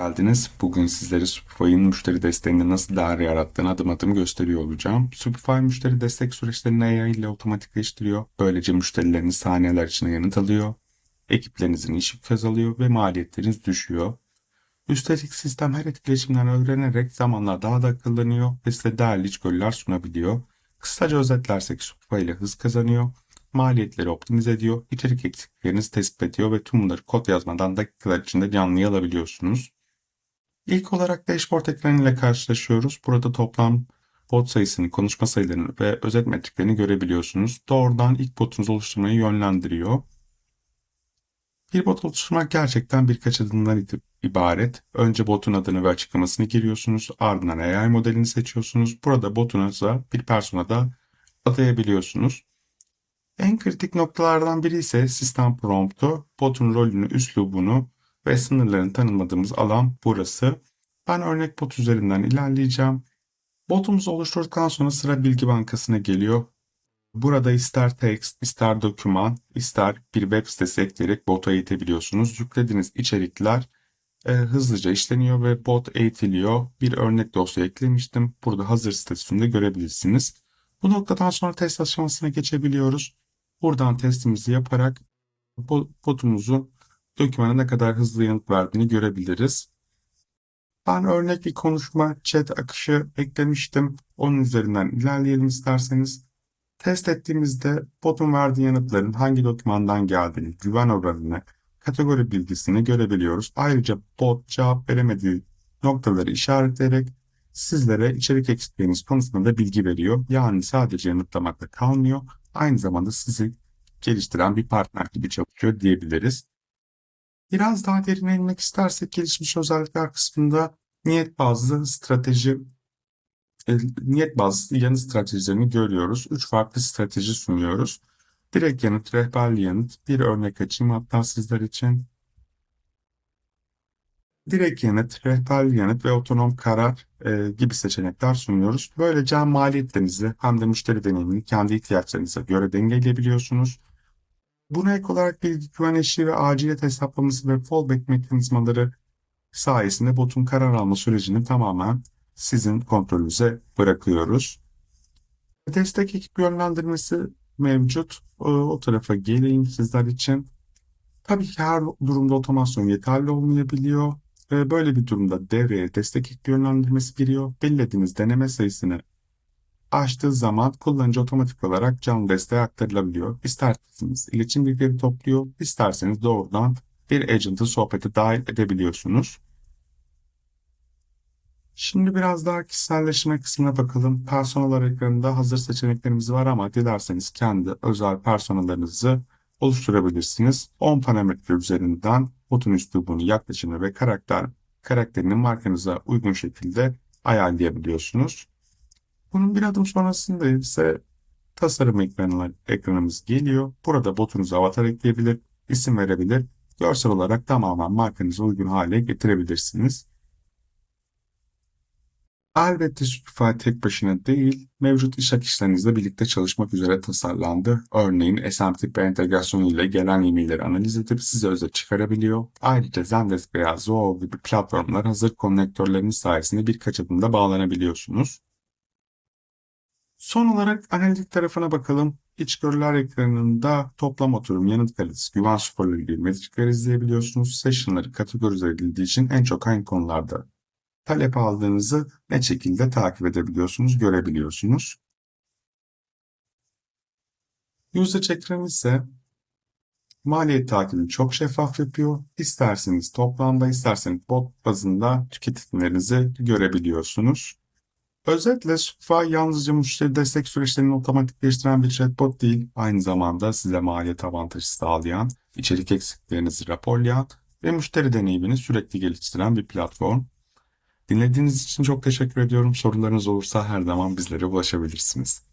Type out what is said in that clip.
geldiniz. Bugün sizlere Shopify'ın müşteri desteğinde nasıl değer yarattığını adım adım gösteriyor olacağım. Shopify müşteri destek süreçlerini AI ile otomatikleştiriyor. Böylece müşterileriniz saniyeler içinde yanıt alıyor. Ekiplerinizin iş yükü azalıyor ve maliyetleriniz düşüyor. Üstelik sistem her etkileşimden öğrenerek zamanla daha da akıllanıyor ve size değerli içgörüler sunabiliyor. Kısaca özetlersek Shopify ile hız kazanıyor, maliyetleri optimize ediyor, içerik eksikliklerinizi tespit ediyor ve tüm bunları kod yazmadan dakikalar içinde canlıya alabiliyorsunuz. İlk olarak dashboard ekranıyla karşılaşıyoruz. Burada toplam bot sayısını, konuşma sayılarını ve özet metriklerini görebiliyorsunuz. Doğrudan ilk botunuzu oluşturmayı yönlendiriyor. Bir bot oluşturmak gerçekten birkaç adımdan ibaret. Önce botun adını ve açıklamasını giriyorsunuz. Ardından AI modelini seçiyorsunuz. Burada botunuza bir persona da atayabiliyorsunuz. En kritik noktalardan biri ise sistem promptu. Botun rolünü, üslubunu ve sınırlarını tanımladığımız alan burası. Ben örnek bot üzerinden ilerleyeceğim. Botumuzu oluşturduktan sonra sıra bilgi bankasına geliyor. Burada ister text, ister doküman, ister bir web sitesi ekleyerek bota eğitebiliyorsunuz. Yüklediğiniz içerikler e, hızlıca işleniyor ve bot eğitiliyor. Bir örnek dosya eklemiştim. Burada hazır statüsünde görebilirsiniz. Bu noktadan sonra test aşamasına geçebiliyoruz. Buradan testimizi yaparak bo- botumuzun dokümana ne kadar hızlı yanıt verdiğini görebiliriz. Ben örnek bir konuşma chat akışı eklemiştim. Onun üzerinden ilerleyelim isterseniz. Test ettiğimizde botun verdiği yanıtların hangi dokümandan geldiğini, güven oranını, kategori bilgisini görebiliyoruz. Ayrıca bot cevap veremediği noktaları işaretleyerek sizlere içerik eksikliğiniz konusunda da bilgi veriyor. Yani sadece yanıtlamakla kalmıyor. Aynı zamanda sizi geliştiren bir partner gibi çalışıyor diyebiliriz. Biraz daha derine inmek istersek gelişmiş özellikler kısmında niyet bazlı strateji e, niyet bazlı yanıt stratejilerini görüyoruz. Üç farklı strateji sunuyoruz. Direkt yanıt, rehberli yanıt. Bir örnek açayım hatta sizler için. Direkt yanıt, rehberli yanıt ve otonom karar e, gibi seçenekler sunuyoruz. Böylece hem maliyetlerinizi hem de müşteri deneyimini kendi ihtiyaçlarınıza göre dengeleyebiliyorsunuz. Buna ek olarak bilgi güven ve aciliyet hesaplaması ve fallback mekanizmaları sayesinde botun karar alma sürecini tamamen sizin kontrolünüze bırakıyoruz. Destek ekip yönlendirmesi mevcut. O, o tarafa geleyim sizler için. Tabii ki her durumda otomasyon yeterli olmayabiliyor. Ee, Böyle bir durumda devreye destek ekip yönlendirmesi giriyor. Belirlediğiniz deneme sayısını aştığı zaman kullanıcı otomatik olarak canlı desteğe aktarılabiliyor. İsterseniz iletişim bilgileri topluyor, isterseniz doğrudan bir agent'ı sohbete dahil edebiliyorsunuz. Şimdi biraz daha kişiselleşme kısmına bakalım. Personalar ekranında hazır seçeneklerimiz var ama dilerseniz kendi özel personalarınızı oluşturabilirsiniz. 10 parametre üzerinden botun üslubunu, yaklaşımını ve karakter karakterini markanıza uygun şekilde ayarlayabiliyorsunuz. Bunun bir adım sonrasında ise tasarım ekranı, ekranımız geliyor. Burada botunuza avatar ekleyebilir, isim verebilir, görsel olarak tamamen markanıza uygun hale getirebilirsiniz. Elbette Shopify tek başına değil, mevcut iş akışlarınızla birlikte çalışmak üzere tasarlandı. Örneğin SMTP entegrasyonu ile gelen e-mailleri analiz edip size özet çıkarabiliyor. Ayrıca Zendesk veya Zoho gibi platformlar hazır konnektörleriniz sayesinde birkaç adımda bağlanabiliyorsunuz. Son olarak analitik tarafına bakalım. İçgörüler ekranında toplam oturum, yanıt kalitesi, güven skorları gibi metrikler izleyebiliyorsunuz. Session'ları kategorize edildiği için en çok hangi konularda talep aldığınızı ne şekilde takip edebiliyorsunuz, görebiliyorsunuz. Usage ekranı ise maliyet takibini çok şeffaf yapıyor. İsterseniz toplamda, isterseniz bot bazında tüketimlerinizi görebiliyorsunuz. Özetle Shopify yalnızca müşteri destek süreçlerini otomatikleştiren bir chatbot değil, aynı zamanda size maliyet avantajı sağlayan, içerik eksiklerinizi raporlayan ve müşteri deneyimini sürekli geliştiren bir platform. Dinlediğiniz için çok teşekkür ediyorum. Sorularınız olursa her zaman bizlere ulaşabilirsiniz.